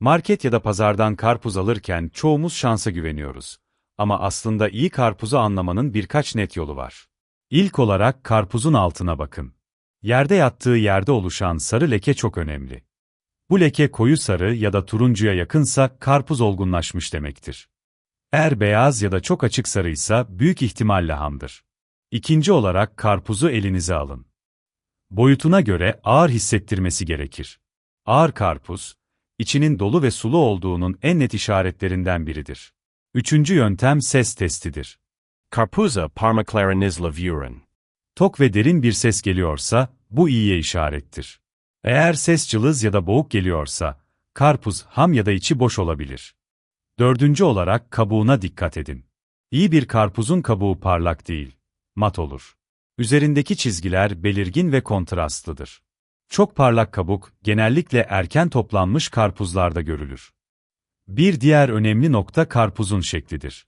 Market ya da pazardan karpuz alırken çoğumuz şansa güveniyoruz. Ama aslında iyi karpuzu anlamanın birkaç net yolu var. İlk olarak karpuzun altına bakın. Yerde yattığı yerde oluşan sarı leke çok önemli. Bu leke koyu sarı ya da turuncuya yakınsa karpuz olgunlaşmış demektir. Eğer beyaz ya da çok açık sarıysa büyük ihtimalle hamdır. İkinci olarak karpuzu elinize alın. Boyutuna göre ağır hissettirmesi gerekir. Ağır karpuz, içinin dolu ve sulu olduğunun en net işaretlerinden biridir. Üçüncü yöntem ses testidir. Karpuza parmaclarinizlavurin. Tok ve derin bir ses geliyorsa, bu iyiye işarettir. Eğer ses cılız ya da boğuk geliyorsa, karpuz ham ya da içi boş olabilir. Dördüncü olarak kabuğuna dikkat edin. İyi bir karpuzun kabuğu parlak değil, mat olur. Üzerindeki çizgiler belirgin ve kontrastlıdır. Çok parlak kabuk, genellikle erken toplanmış karpuzlarda görülür. Bir diğer önemli nokta karpuzun şeklidir.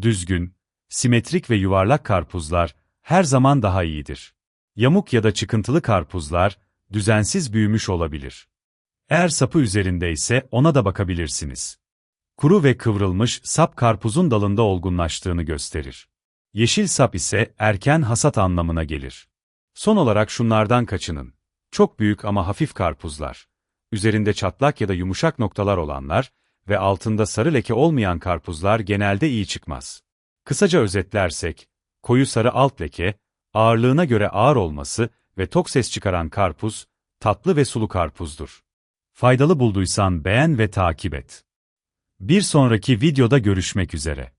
Düzgün, simetrik ve yuvarlak karpuzlar, her zaman daha iyidir. Yamuk ya da çıkıntılı karpuzlar, düzensiz büyümüş olabilir. Eğer sapı üzerinde ise ona da bakabilirsiniz. Kuru ve kıvrılmış sap karpuzun dalında olgunlaştığını gösterir. Yeşil sap ise erken hasat anlamına gelir. Son olarak şunlardan kaçının. Çok büyük ama hafif karpuzlar. Üzerinde çatlak ya da yumuşak noktalar olanlar ve altında sarı leke olmayan karpuzlar genelde iyi çıkmaz. Kısaca özetlersek, koyu sarı alt leke, ağırlığına göre ağır olması ve tok ses çıkaran karpuz, tatlı ve sulu karpuzdur. Faydalı bulduysan beğen ve takip et. Bir sonraki videoda görüşmek üzere.